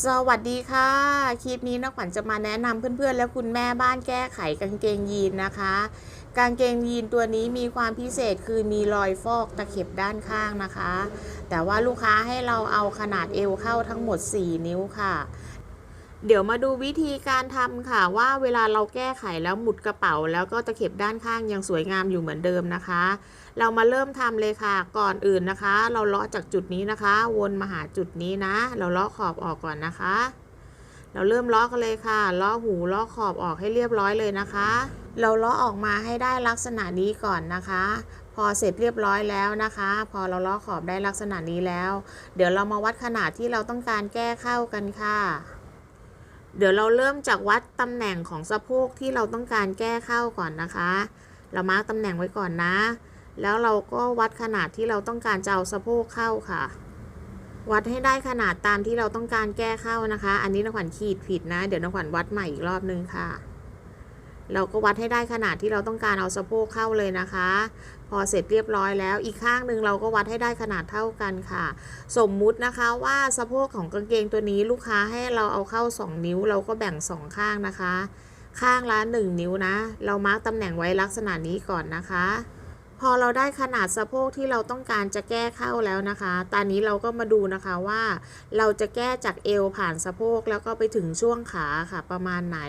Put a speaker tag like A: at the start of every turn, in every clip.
A: สวัสดีค่ะ คลิปนี้นักขวัญจะมาแนะนำเพื่อนๆ และคุณแม่บ้านแก้ไขกางเกงยีนนะคะ กางเกงยีนตัวนี้มีความพิเศษคือมีรอยฟอกตะเข็บด้านข้างนะคะ แต่ว่าลูกค้าให้เราเอาขนาดเอวเข้าทั้งหมด 4 นิ้วค่ะ เดี๋ยวมาดูวิธีการทำค่ะว่าเวลาเราแก้ไขแล้วหมุดกระเป๋า แล้วก็ตะเข็บด้านข้างยังสวยงามอยู่เหมือนเดิมนะคะ เรามาเริ่มทำเลยค่ะก่อนอื่นนะคะ เราเลาะจากจุดนี้นะคะ วนมาหาจุดนี้นะ เราเลาะขอบออกก่อนนะคะ เราเริ่มเลาะกันเลยค่ะเลาะหูเลาะขอบออกให้เรียบร้อยเลยนะคะ เราเลาะออกมาให้ได้ลักษณะนี้ก่อนนะคะ พอเสร็จเรียบร้อยแล้วนะคะ พอเราเลาะขอบได้ลักษณะนี้แล้ว เดี๋ยวเรามาวัดขนาดที่เราต้องการแก้เข้ากันค่ะเดี๋ยวเราเริ่มจากวัดตำแหน่งของสะโพกที่เราต้องการแก้เข้าก่อนนะคะ เรามาร์กตำแหน่งไว้ก่อนนะ แล้วเราก็วัดขนาดที่เราต้องการจะเอาสะโพกเข้าค่ะ วัดให้ได้ขนาดตามที่เราต้องการแก้เข้านะคะ อันนี้นขวัญขีดผิดนะ เดี๋ยวนขวัญวัดใหม่อีกรอบนึงค่ะ เราก็วัดให้ได้ขนาดที่เราต้องการเอาสะโพกเข้าเลยนะคะ พอเสร็จเรียบร้อยแล้วอีกข้างหนึ่งเราก็วัดให้ได้ขนาดเท่ากันค่ะ สมมุตินะคะว่าสะโพกของกางเกงตัวนี้ลูกค้าให้เราเอาเข้า 2 นิ้ว เราก็แบ่ง 2 ข้างนะคะ ข้างละ 1 นิ้วนะ เรามาร์กตำแหน่งไว้ลักษณะนี้ก่อนนะคะ พอเราได้ขนาดสะโพกที่เราต้องการจะแก้เข้าแล้วนะคะ ตอนนี้เราก็มาดูนะคะว่าเราจะแก้จากเอวผ่านสะโพกแล้วก็ไปถึงช่วงขาค่ะประมาณไหน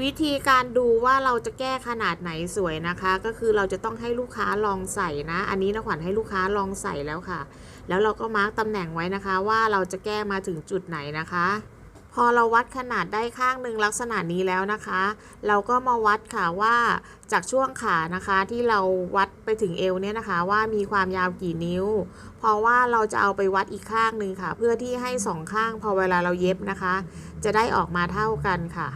A: วิธีการดูว่าเราจะแก้ขนาดไหนสวยนะคะ ก็คือเราจะต้องให้ลูกค้าลองใส่นะ อันนี้นะขวัญให้ลูกค้าลองใส่แล้วค่ะ แล้วเราก็มาร์กตำแหน่งไว้นะคะว่าเราจะแก้มาถึงจุดไหนนะคะ พอเราวัดขนาดได้ข้างหนึ่งลักษณะนี้แล้วนะคะ เราก็มาวัดค่ะว่าจากช่วงขานะคะที่เราวัดไปถึงเอวเนี่ยนะคะว่ามีความยาวกี่นิ้ว เพราะว่าเราจะเอาไปวัดอีกข้างหนึ่งค่ะ เพื่อที่ให้สองข้างพอเวลาเราเย็บนะคะ จะได้ออกมาเท่ากันค่ะ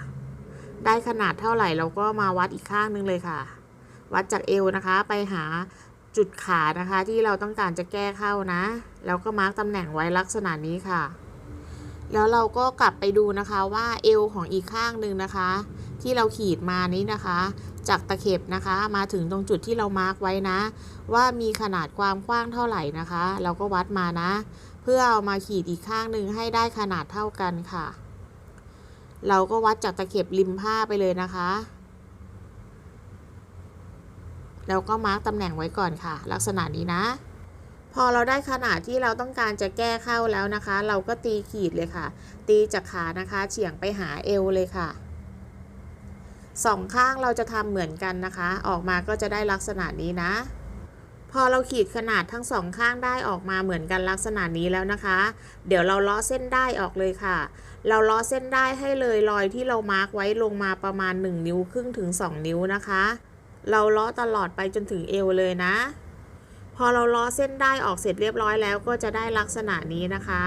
A: ได้ขนาดเท่าไหร่เราก็มาวัดอีกข้างหนึงเลยค่ะ วัดจากเอวนะคะไปหาจุดขานะคะที่เราต้องการจะแก้เข้านะ แล้วก็มาร์กตำแหน่งไว้ลักษณะนี้ค่ะ แล้วเราก็กลับไปดูนะคะว่าเอวของอีกข้างหนึ่งนะคะ ที่เราขีดมานี้นะคะ จากตะเข็บนะคะมาถึงตรงจุดที่เรามาร์กไว้นะ ว่ามีขนาดความกว้างเท่าไหร่นะคะ เราก็วัดมานะ เพื่อเอามาขีดอีกข้างหนึ่งให้ได้ขนาดเท่ากันค่ะ เราก็วัดจากตะเข็บริมผ้าไปเลยนะคะแล้วก็มาร์กตำแหน่งไว้ก่อนค่ะ ลักษณะนี้นะ พอเราได้ขนาดที่เราต้องการจะแก้เข้าแล้วนะคะ เราก็ตีขีดเลยค่ะ ตีจากขานะคะเฉียงไปหาเอวเลยค่ะสองข้างเราจะทำเหมือนกันนะคะ ออกมาก็จะได้ลักษณะนี้นะ พอเราขีดขนาดทั้งสองข้างได้ออกมาเหมือนกันลักษณะนี้แล้วนะคะ เดี๋ยวเราลาะเส้นได้ออกเลยค่ะ เราลาะเส้นได้ให้เลยรอยที่เรามาร์กไว้ลงมาประมาณ 1 นิ้วครึ่งถึง 2 นิ้วนะคะ เราลาะตลอดไปจนถึงเอวเลยนะ พอเราลาะเส้นได้ออกเสร็จเรียบร้อยแล้วก็จะได้ลักษณะนี้นะคะ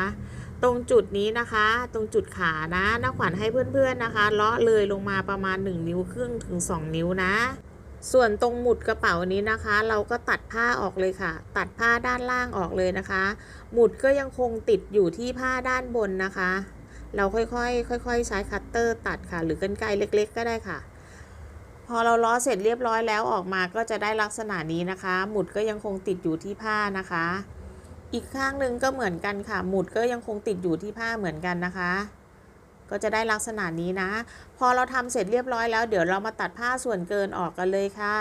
A: ตรงจุดนี้นะคะ ตรงจุดขานะนักขวัญให้เพื่อนๆนะคะเลาะเลยลงมาประมาณ 1 นิ้วครึ่งถึง 2 นิ้วนะ ส่วนตรงหมุดกระเป๋านี้นะคะ เราก็ตัดผ้าออกเลยค่ะ ตัดผ้าด้านล่างออกเลยนะคะ หมุดก็ยังคงติดอยู่ที่ผ้าด้านบนนะคะ เราค่อยๆ ค่อย ๆ ใช้คัตเตอร์ตัดค่ะ หรือกรรไกรเล็ก ๆ ก็ได้ค่ะ พอเราล้อเสร็จเรียบร้อยแล้วออกมาก็จะได้ลักษณะนี้นะคะ หมุดก็ยังคงติดอยู่ที่ผ้านะคะ อีกข้างหนึ่งก็เหมือนกันค่ะ หมุดก็ยังคงติดอยู่ที่ผ้าเหมือนกันนะคะ ก็จะได้ลักษณะนี้นะ พอเราทำเสร็จเรียบร้อยแล้วเดี๋ยวเรามาตัดผ้าส่วนเกินออกกันเลยค่ะ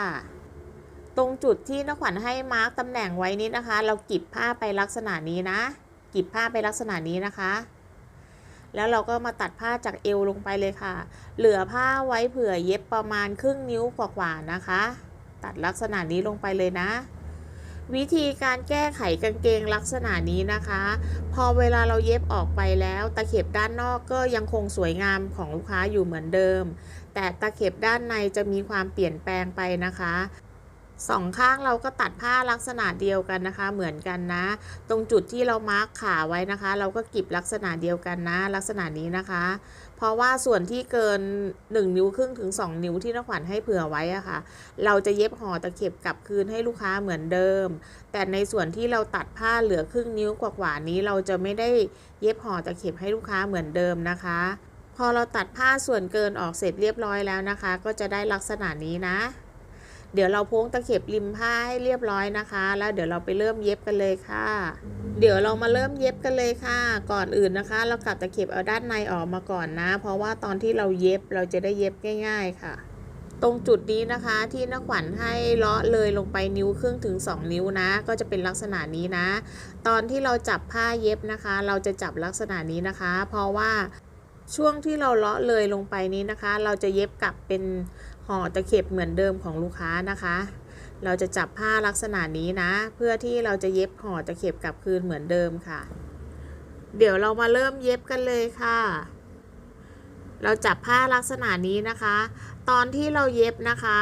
A: ตรงจุดที่นักขวัญให้มาร์กตำแหน่งไว้นี้นะคะ เรากิบผ้าไปลักษณะนี้นะ กิบผ้าไปลักษณะนี้นะคะ แล้วเราก็มาตัดผ้าจากเอวลงไปเลยค่ะ เหลือผ้าไว้เผื่อเย็บประมาณครึ่งนิ้วกว่าๆนะคะ ตัดลักษณะนี้ลงไปเลยนะ วิธีการแก้ไขกางเกงลักษณะนี้นะคะ พอเวลาเราเย็บออกไปแล้ว ตะเข็บด้านนอกก็ยังคงสวยงามของลูกค้าอยู่เหมือนเดิม แต่ตะเข็บด้านในจะมีความเปลี่ยนแปลงไปนะคะ สองข้างเราก็ตัดผ้าลักษณะเดียวกันนะคะ เหมือนกันนะ ตรงจุดที่เรามาร์กขาไว้นะคะ เราก็กิบลักษณะเดียวกันนะ ลักษณะนี้นะคะ เพราะว่าส่วนที่เกิน 1 นิ้วครึ่งถึง 2 นิ้วที่นักขวัญให้เผื่อไว้อะค่ะ เราจะเย็บห่อตะเข็บกลับคืนให้ลูกค้าเหมือนเดิม แต่ในส่วนที่เราตัดผ้าเหลือครึ่งนิ้วกว่าๆนี้เราจะไม่ได้เย็บห่อตะเข็บให้ลูกค้าเหมือนเดิมนะคะพอเราตัดผ้าส่วนเกินออกเสร็จเรียบร้อยแล้วนะคะ ก็จะได้ลักษณะนี้นะ เดี๋ยวเราโพ้งตะเข็บริมผ้าให้เรียบร้อยนะคะ แล้วเดี๋ยวเราไปเริ่มเย็บกันเลยค่ะ เดี๋ยวเรามาเริ่มเย็บกันเลยค่ะ ก่อนอื่นนะคะ เรากลับตะเข็บเอาด้านในออกมาก่อนนะ เพราะว่าตอนที่เราเย็บเราจะได้เย็บง่าย ๆค่ะ ตรงจุดนี้นะคะที่นักขวัญให้เลาะเลยลงไปนิ้วครึ่งถึง 2 นิ้วนะ ก็จะเป็นลักษณะนี้นะ ตอนที่เราจับผ้าเย็บนะคะ เราจะจับลักษณะนี้นะคะ เพราะว่าช่วงที่เราเลาะเลยลงไปนี้นะคะ เราจะเย็บกลับเป็น ห่อตะเข็บเหมือนเดิมของลูกค้านะคะ เราจะจับผ้าลักษณะนี้นะ เพื่อที่เราจะเย็บห่อตะเข็บกลับคืนเหมือนเดิมค่ะ เดี๋ยวเรามาเริ่มเย็บกันเลยค่ะ เราจับผ้าลักษณะนี้นะคะ ตอนที่เราเย็บนะคะ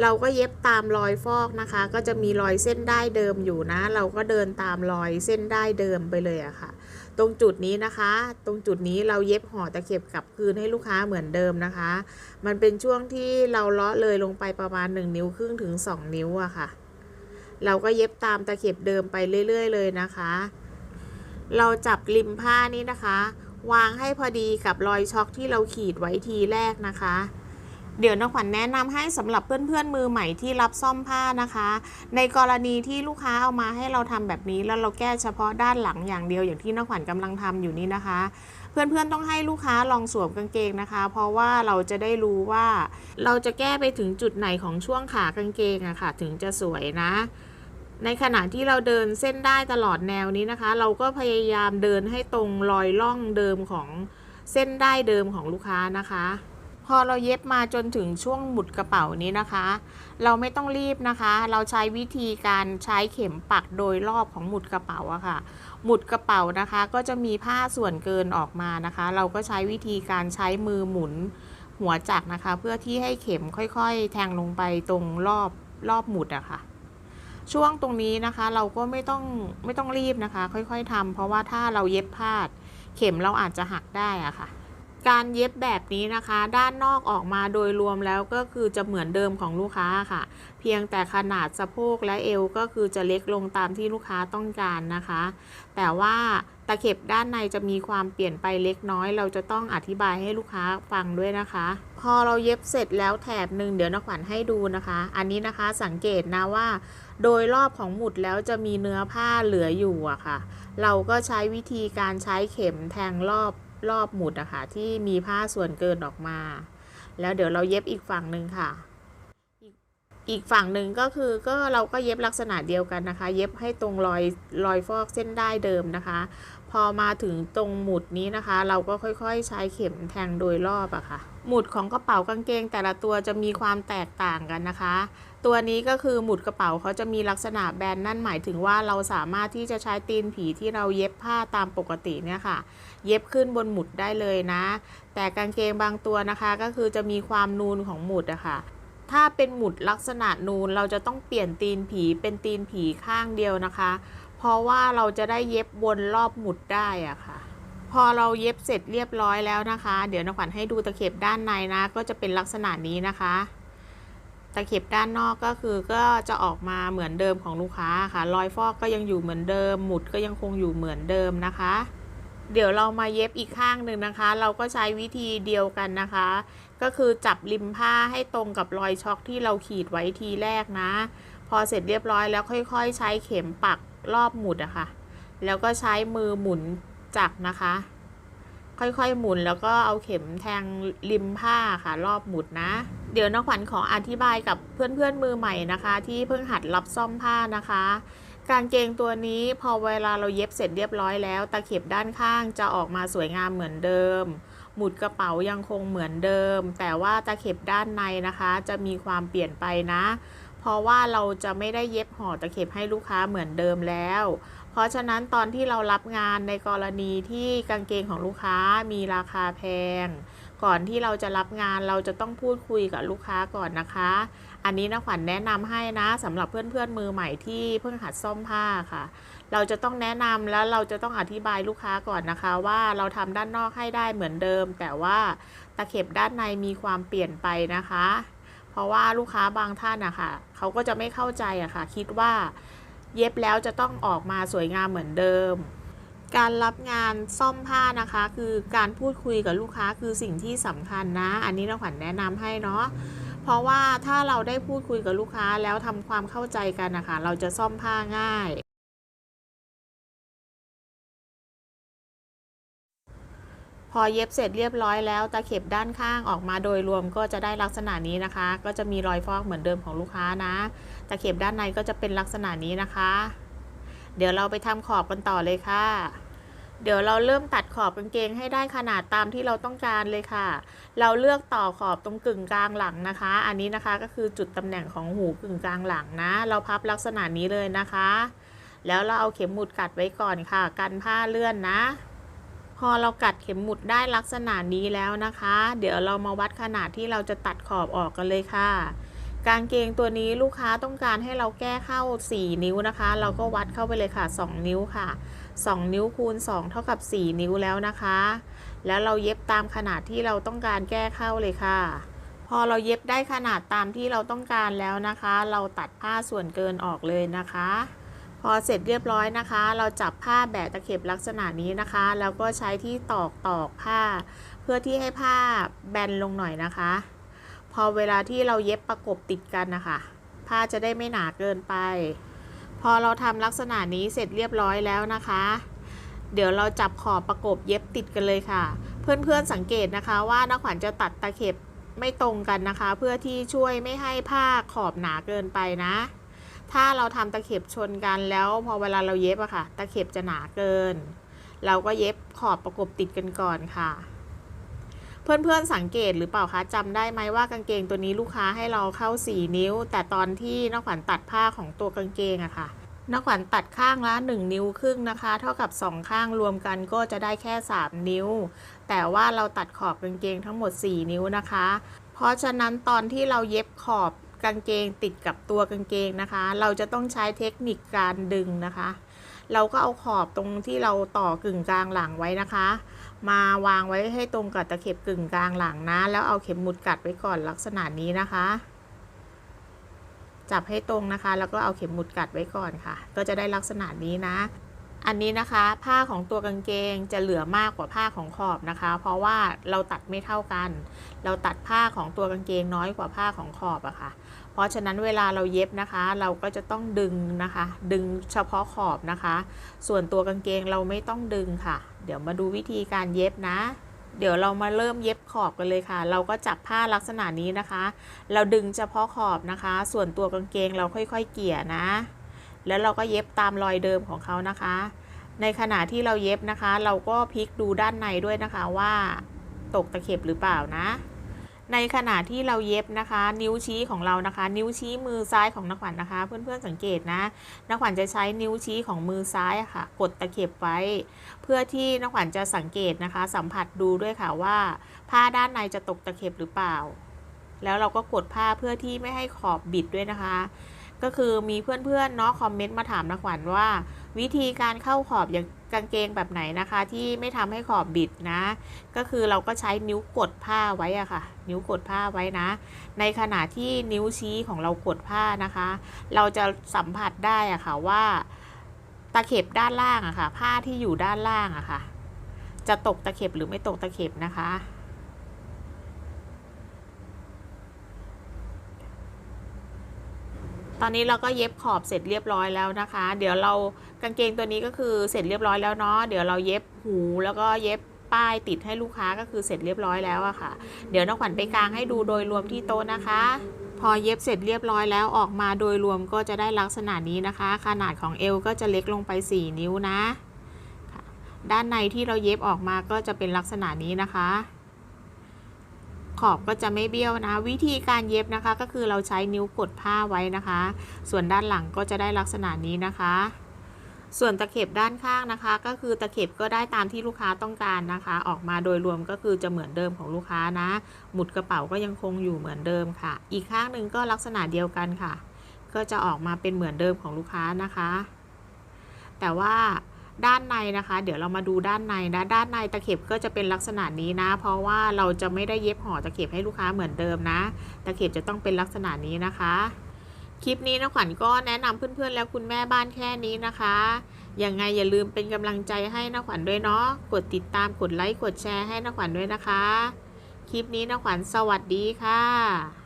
A: เราก็เย็บตามรอยฟอกนะคะ ก็จะมีรอยเส้นได้เดิมอยู่นะ เราก็เดินตามรอยเส้นได้เดิมไปเลยอะค่ะ ตรงจุดนี้นะคะ ตรงจุดนี้เราเย็บห่อตะเข็บกลับคืนให้ลูกค้าเหมือนเดิมนะคะ มันเป็นช่วงที่เราเลาะเลยลงไปประมาณ 1 นิ้วครึ่งถึง 2 นิ้วอะค่ะ เราก็เย็บตามตะเข็บเดิมไปเรื่อย ๆ เลยนะคะ เราจับริมผ้านี้นะคะ วางให้พอดีกับรอยช็อคที่เราขีดไว้ทีแรกนะคะ เดี๋ยวน้องขวัญแนะนำให้สำหรับเพื่อนๆมือใหม่ที่รับซ่อมผ้านะคะ ในกรณีที่ลูกค้าเอามาให้เราทำแบบนี้แล้วเราแก้เฉพาะด้านหลังอย่างเดียวอย่างที่น้องขวัญกำลังทำอยู่นี้นะคะเพื่อนๆ ต้องให้ลูกค้าลองสวมกางเกงนะคะ เพราะว่าเราจะได้รู้ว่า เราจะแก้ไปถึงจุดไหนของช่วงขากางเกงอะค่ะ ถึงจะสวยนะ ในขณะที่เราเดินเส้นได้ตลอดแนวนี้นะคะ เราก็พยายามเดินให้ตรงรอยล่องเดิมของเส้นได้เดิมของลูกค้านะคะ พอเราเย็บมาจนถึงช่วงหมุดกระเป๋านี้นะคะ เราไม่ต้องรีบนะคะ เราใช้วิธีการใช้เข็มปักโดยรอบของหมุดกระเป๋าอะค่ะ หมุดกระเป๋านะคะ ก็จะมีผ้าส่วนเกินออกมานะคะ เราก็ใช้วิธีการใช้มือหมุนหัวจักรนะคะ เพื่อที่ให้เข็มค่อยๆ แทงลงไปตรงรอบรอบหมุดอะค่ะ ช่วงตรงนี้นะคะเราก็ไม่ต้องไม่ต้องรีบนะคะ ค่อยๆทำเพราะว่าถ้าเราเย็บพลาด เข็มเราอาจจะหักได้อะค่ะ การเย็บแบบนี้นะคะ ด้านนอกออกมาโดยรวมแล้วก็คือจะเหมือนเดิมของลูกค้าค่ะ เพียงแต่ขนาดสะโพกและเอวก็คือจะเล็กลงตามที่ลูกค้าต้องการนะคะ แต่ว่าตะเข็บด้านในจะมีความเปลี่ยนไปเล็กน้อย เราจะต้องอธิบายให้ลูกค้าฟังด้วยนะคะ พอเราเย็บเสร็จแล้วแถบหนึ่งเดี๋ยวนักขวัญให้ดูนะคะ อันนี้นะคะสังเกตนะว่า โดยรอบของหมุดแล้วจะมีเนื้อผ้าเหลืออยู่อะค่ะ เราก็ใช้วิธีการใช้เข็มแทงรอบรอบหมุดอะค่ะที่มีผ้าส่วนเกินออกมา แล้วเดี๋ยวเราเย็บอีกฝั่งหนึ่งค่ะ อีกฝั่งหนึ่งก็คือก็เราก็เย็บลักษณะเดียวกันนะคะ เย็บให้ตรงรอยรอยฟอกเส้นได้เดิมนะคะ พอมาถึงตรงหมุดนี้นะคะ เราก็ค่อยๆ ใช้เข็มแทงโดยรอบอะค่ะ หมุดของกระเป๋ากางเกงแต่ละตัวจะมีความแตกต่างกันนะคะ ตัวนี้ก็คือหมุดกระเป๋าเขาจะมีลักษณะแบนนั่นหมายถึงว่าเราสามารถที่จะใช้ตีนผีที่เราเย็บผ้าตามปกติเนี่ยค่ะ เย็บขึ้นบนหมุดได้เลยนะ แต่กางเกงบางตัวนะคะก็คือจะมีความนูนของหมุดอะค่ะถ้าเป็นหมุดลักษณะนูนเราจะต้องเปลี่ยนตีนผีเป็นตีนผีข้างเดียวนะคะ เพราะว่าเราจะได้เย็บวนรอบหมุดได้อะค่ะ พอเราเย็บเสร็จเรียบร้อยแล้วนะคะ เดี๋ยวนักขวัญให้ดูตะเข็บด้านในนะ ก็จะเป็นลักษณะนี้นะคะ ตะเข็บด้านนอกก็คือก็จะออกมาเหมือนเดิมของลูกค้าค่ะ รอยฟอกก็ยังอยู่เหมือนเดิม หมุดก็ยังคงอยู่เหมือนเดิมนะคะ เดี๋ยวเรามาเย็บอีกข้างหนึ่งนะคะ เราก็ใช้วิธีเดียวกันนะคะ ก็คือจับริมผ้าให้ตรงกับรอยช็อคที่เราขีดไว้ทีแรกนะ พอเสร็จเรียบร้อยแล้วค่อยๆ ใช้เข็มปักรอบหมุดอะค่ะ แล้วก็ใช้มือหมุนจักรนะคะ ค่อยๆหมุนแล้วก็เอาเข็มแทงริมผ้าค่ะ รอบหมุดนะ เดี๋ยวน้องขวัญขออธิบายกับเพื่อนๆมือใหม่นะคะ ที่เพิ่งหัดรับซ่อมผ้านะคะ กางเกงตัวนี้พอเวลาเราเย็บเสร็จเรียบร้อยแล้ว ตะเข็บด้านข้างจะออกมาสวยงามเหมือนเดิม หมุดกระเป๋ายังคงเหมือนเดิม แต่ว่าตะเข็บด้านในนะคะ จะมีความเปลี่ยนไปนะ เพราะว่าเราจะไม่ได้เย็บห่อตะเข็บให้ลูกค้าเหมือนเดิมแล้ว เพราะฉะนั้นตอนที่เรารับงานในกรณีที่กางเกงของลูกค้ามีราคาแพง ก่อนที่เราจะรับงานเราจะต้องพูดคุยกับลูกค้าก่อนนะคะ อันนี้นะขวัญแนะนำให้นะสำหรับเพื่อนๆมือใหม่ที่เพิ่งหัดซ่อมผ้าค่ะ เราจะต้องแนะนำแล้วเราจะต้องอธิบายลูกค้าก่อนนะคะ ว่าเราทำด้านนอกให้ได้เหมือนเดิม แต่ว่าตะเข็บด้านในมีความเปลี่ยนไปนะคะ เพราะว่าลูกค้าบางท่านอะค่ะเขาก็จะไม่เข้าใจอะค่ะ คิดว่า เย็บแล้วจะต้องออกมาสวยงามเหมือนเดิม การรับงานซ่อมผ้านะคะ คือการพูดคุยกับลูกค้าคือสิ่งที่สำคัญนะ อันนี้เราขวัญแนะนำให้เนาะเพราะว่าถ้าเราได้พูดคุยกับลูกค้าแล้วทำความเข้าใจกันนะคะ เราจะซ่อมผ้าง่ายพอเย็บเสร็จเรียบร้อยแล้วตะเข็บด้านข้างออกมาโดยรวมก็จะได้ลักษณะนี้นะคะ ก็จะมีรอยฟอกเหมือนเดิมของลูกค้านะ ตะเข็บด้านในก็จะเป็นลักษณะนี้นะคะ เดี๋ยวเราไปทำขอบกันต่อเลยค่ะ เดี๋ยวเราเริ่มตัดขอบกางเกงให้ได้ขนาดตามที่เราต้องการเลยค่ะ เราเลือกต่อขอบตรงกึ่งกลางหลังนะคะ อันนี้นะคะก็คือจุดตำแหน่งของหูกึ่งกลางหลังนะ เราพับลักษณะนี้เลยนะคะ แล้วเราเอาเข็มหมุดกัดไว้ก่อนค่ะ กันผ้าเลื่อนนะพอเรากัดเข็มหมุดได้ลักษณะนี้แล้วนะคะ เดี๋ยวเรามาวัดขนาดที่เราจะตัดขอบออกกันเลยค่ะ กางเกงตัวนี้ลูกค้าต้องการให้เราแก้เข้า 4 นิ้วนะคะ เราก็วัดเข้าไปเลยค่ะ 2 นิ้วค่ะ 2 นิ้วคูณ 2 เท่ากับ 4 นิ้วแล้วนะคะ แล้วเราเย็บตามขนาดที่เราต้องการแก้เข้าเลยค่ะ พอเราเย็บได้ขนาดตามที่เราต้องการแล้วนะคะ เราตัดผ้าส่วนเกินออกเลยนะคะ พอเสร็จเรียบร้อยนะคะ เราจับผ้าแบะตะเข็บลักษณะนี้นะคะ แล้วก็ใช้ที่ตอกตอกผ้า เพื่อที่ให้ผ้าแบนลงหน่อยนะคะ พอเวลาที่เราเย็บประกบติดกันนะคะผ้าจะได้ไม่หนาเกินไป พอเราทำลักษณะนี้เสร็จเรียบร้อยแล้วนะคะ เดี๋ยวเราจับขอบประกบเย็บติดกันเลยค่ะ เพื่อนๆสังเกตนะคะว่านักขวัญจะตัดตะเข็บไม่ตรงกันนะคะ เพื่อที่ช่วยไม่ให้ผ้าขอบหนาเกินไปนะ ถ้าเราทำตะเข็บชนกันแล้วพอเวลาเราเย็บอะค่ะ ตะเข็บจะหนาเกิน เราก็เย็บขอบประกบติดกันก่อนค่ะ เพื่อนๆสังเกตหรือเปล่าคะจำได้ไหมว่ากางเกงตัวนี้ลูกค้าให้เราเข้า 4 นิ้ว แต่ตอนที่นักขวัญตัดผ้าของตัวกางเกงอะค่ะนักขวัญตัดข้างละ 1 นิ้วครึ่งนะคะ เท่ากับ 2 ข้างรวมกันก็จะได้แค่ 3 นิ้ว แต่ว่าเราตัดขอบกางเกงทั้งหมด 4 นิ้วนะคะ เพราะฉะนั้นตอนที่เราเย็บขอบกางเกงติดกับตัวกางเกงนะคะ เราจะต้องใช้เทคนิคการดึงนะคะ เราก็เอาขอบตรงที่เราต่อกึ่งกลางหลังไว้นะคะ มาวางไว้ให้ตรงกับตะเข็บกึ่งกลางหลังนะ แล้วเอาเข็มหมุดกัดไว้ก่อนลักษณะนี้นะคะ จับให้ตรงนะคะ แล้วก็เอาเข็มหมุดกัดไว้ก่อนค่ะ ก็จะได้ลักษณะนี้นะ อันนี้นะคะ ผ้าของตัวกางเกงจะเหลือมากกว่าผ้าของขอบนะคะ เพราะว่าเราตัดไม่เท่ากัน เราตัดผ้าของตัวกางเกงน้อยกว่าผ้าของขอบอะค่ะ เพราะฉะนั้นเวลาเราเย็บนะคะ เราก็จะต้องดึงนะคะ ดึงเฉพาะขอบนะคะ ส่วนตัวกางเกงเราไม่ต้องดึงค่ะ เดี๋ยวมาดูวิธีการเย็บนะ เดี๋ยวเรามาเริ่มเย็บขอบกันเลยค่ะ เราก็จับผ้าลักษณะนี้นะคะ เราดึงเฉพาะขอบนะคะ ส่วนตัวกางเกงเราค่อยๆเกี่ยนะ แล้วเราก็เย็บตามรอยเดิมของเขานะคะ ในขณะที่เราเย็บนะคะ เราก็พลิกดูด้านในด้วยนะคะว่า ตกตะเข็บหรือเปล่านะ ในขณะที่เราเย็บนะคะ นิ้วชี้ของเรานะคะ นิ้วชี้มือซ้ายของนักขวัญนะคะ เพื่อนๆสังเกตนะนักขวัญจะใช้นิ้วชี้ของมือซ้ายะค่ะ กดตะเข็บไว้ เพื่อที่นักขวัญจะสังเกตนะคะ สัมผัสดูด้วยค่ะว่า ผ้าด้านในจะตกตะเข็บหรือเปล่า แล้วเราก็กดผ้าเพื่อที่ไม่ให้ขอบบิดด้วยนะคะ ก็คือมีเพื่อนๆเนาะคอมเมนต์มาถามนักขวัญว่า วิธีการเข้าขอบอย่างกางเกงแบบไหนนะคะ ที่ไม่ทำให้ขอบบิดนะ ก็คือเราก็ใช้นิ้วกดผ้าไว้อะค่ะ นิ้วกดผ้าไว้นะ ในขณะที่นิ้วชี้ของเรากดผ้านะคะ เราจะสัมผัสได้อะค่ะว่าตะเข็บด้านล่างอะค่ะ ผ้าที่อยู่ด้านล่างอะค่ะ จะตกตะเข็บหรือไม่ตกตะเข็บนะคะ ตอนนี้เราก็เย็บขอบเสร็จเรียบร้อยแล้วนะคะ เดี๋ยวเรากางเกงตัวนี้ก็คือเสร็จเรียบร้อยแล้วเนาะ เดี๋ยวเราเย็บหูแล้วก็เย็บป้ายติดให้ลูกค้าก็คือเสร็จเรียบร้อยแล้วอะค่ะ เดี๋ยวน้องขวัญไปกลางให้ดูโดยรวมที่โต๊ะนะคะ พอเย็บเสร็จเรียบร้อยแล้วออกมาโดยรวมก็จะได้ลักษณะนี้นะคะ ขนาดของเอวก็จะเล็กลงไป 4 นิ้วนะ ด้านในที่เราเย็บออกมาก็จะเป็นลักษณะนี้นะคะ ขอบก็จะไม่เบี้ยวนะ วิธีการเย็บนะคะ ก็คือเราใช้นิ้วกดผ้าไว้นะคะ ส่วนด้านหลังก็จะได้ลักษณะนี้นะคะ ส่วนตะเข็บด้านข้างนะคะ ก็คือตะเข็บก็ได้ตามที่ลูกค้าต้องการนะคะ ออกมาโดยรวมก็คือจะเหมือนเดิมของลูกค้านะ หมุดกระเป๋าก็ยังคงอยู่เหมือนเดิมค่ะ อีกข้างหนึ่งก็ลักษณะเดียวกันค่ะ ก็จะออกมาเป็นเหมือนเดิมของลูกค้านะคะ แต่ว่า ด้านในนะคะ เดี๋ยวเรามาดูด้านในนะ ด้านในตะเข็บก็จะเป็นลักษณะนี้นะ เพราะว่าเราจะไม่ได้เย็บห่อตะเข็บให้ลูกค้าเหมือนเดิมนะ ตะเข็บจะต้องเป็นลักษณะนี้นะคะ คลิปนี้นะขวัญก็แนะนำเพื่อนๆ แล้วคุณแม่บ้านแค่นี้นะคะยังไงอย่าลืมเป็นกำลังใจให้นะขวัญด้วยเนาะ กดติดตาม กดไลค์ กดแชร์ให้นะขวัญด้วยนะคะ คลิปนี้นะขวัญสวัสดีค่ะ